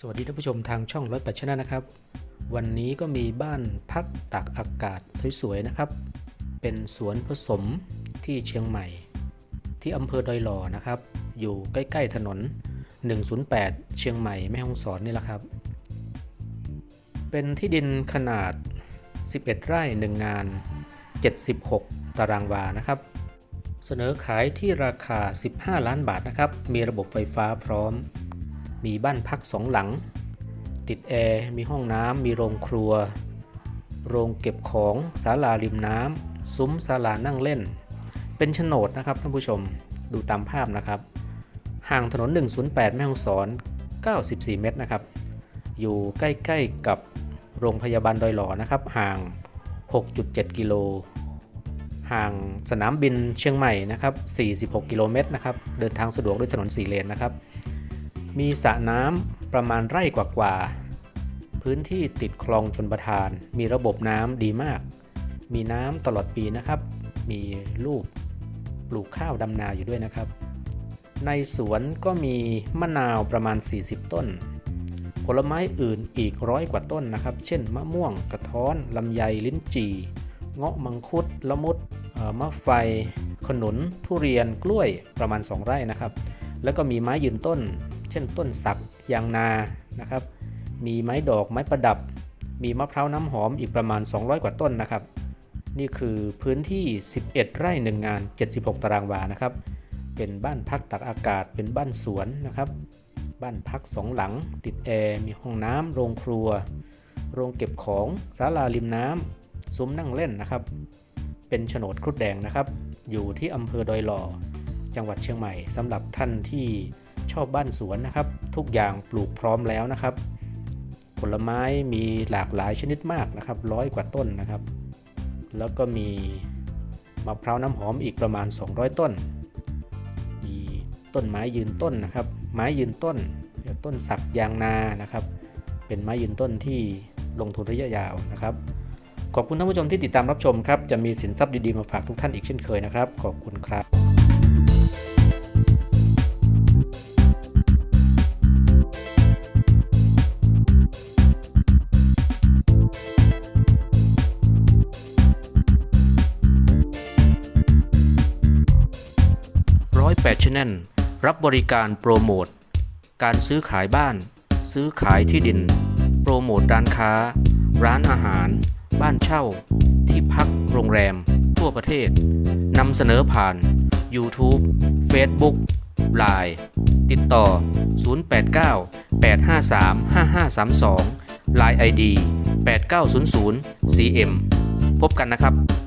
สวัสดีท่านผู้ชมทางช่องรถปัชนะนะครับ วันนี้ก็มีบ้านพักตักอากาศสวยๆนะครับ เป็นสวนผสมที่เชียงใหม่ ที่อำเภอดอยหล่อนะครับ อยู่ใกล้ๆถนน 108 เชียงใหม่แม่ฮ่องสอนนี่แหละครับ เป็นที่ดินขนาด 11 ไร่ 1 งาน 76 ตารางวานะครับ เสนอขายที่ราคา 15 ล้านบาทนะครับ มีระบบไฟฟ้าพร้อม มีบ้านพักสองหลัง ติดแอร์ มีห้องน้ำ มีโรงครัว โรงเก็บของ ศาลาริมน้ำ ซุ้มศาลานั่งเล่น เป็นโฉนดนะครับท่านผู้ชม ดูตามภาพนะครับ ห่างถนน 108 แม่ฮ่องสอน 94 เมตรนะครับ อยู่ใกล้ๆกับโรงพยาบาลดอยหล่อนะครับ ห่าง 6.7 กิโล ห่างสนามบินเชียงใหม่นะครับ 46 กิโลเมตรนะครับ เดินทางสะดวกด้วยถนน 4 เลนนะครับ มีสระน้ำประมาณไร่กว่าๆ พื้นที่ติดคลองชนประทาน มีระบบน้ำดีมาก มีน้ำตลอดปีนะครับ มีลูกปลูกข้าวดำนาอยู่ด้วยนะครับ ในสวนก็มีมะนาวประมาณ 40 ต้น ผลไม้อื่นอีกร้อยกว่าต้นนะครับ เช่น มะม่วง กระท้อน ลำไย ลิ้นจี่ เงาะมังคุด ละมุด มะไฟ ขนุน ทุเรียน กล้วย ประมาณ 2 ไร่นะครับ แล้วก็มีไม้ยืนต้น เช่นต้นสักยางนานะครับ มีไม้ดอกไม้ประดับ มีมะพร้าวน้ำหอมอีกประมาณ 200 กว่าต้นนะครับ นี่คือพื้นที่ 11 ไร่1งาน 76 ตารางวานะครับ เป็นบ้านพักตักอากาศเป็นบ้านสวนนะครับ บ้านพักสองหลัง ติดแอร์มีห้องน้ำโรงครัว โรงเก็บของศาลาริมน้ำซุ้มนั่งเล่นนะครับ เป็นโฉนดครุฑแดงนะครับ อยู่ที่อำเภอดอยหล่อจังหวัดเชียงใหม่สำหรับท่านที่ ชอบบ้านสวนนะครับ ทุกอย่างปลูกพร้อมแล้วนะครับ ผลไม้มีหลากหลายชนิดมากนะครับร้อยกว่าต้นนะครับ แล้วก็มีมะพร้าวน้ำหอมอีกประมาณ 200 ต้น มีต้นไม้ยืนต้นนะครับ ไม้ยืนต้นต้นสักยางนานะครับ เป็นไม้ยืนต้นที่ลงทุนระยะยาวนะครับ ขอบคุณท่านผู้ชมที่ติดตามรับชมครับ จะมีสินทรัพย์ดีๆมาฝากทุกท่านอีกเช่นเคยนะครับ ขอบคุณครับ ร้อยแปดชแนรับบริการโปรโมท การซื้อขายบ้าน ซื้อขายที่ดิน โปรโมทร้านค้า ร้านอาหาร บ้านเช่า ที่พักโรงแรม ทั่วประเทศนำเสนอผ่าน YouTube Facebook Line ติดต่อ 089 853 5532 Line ID 8900 CM พบกันนะครับ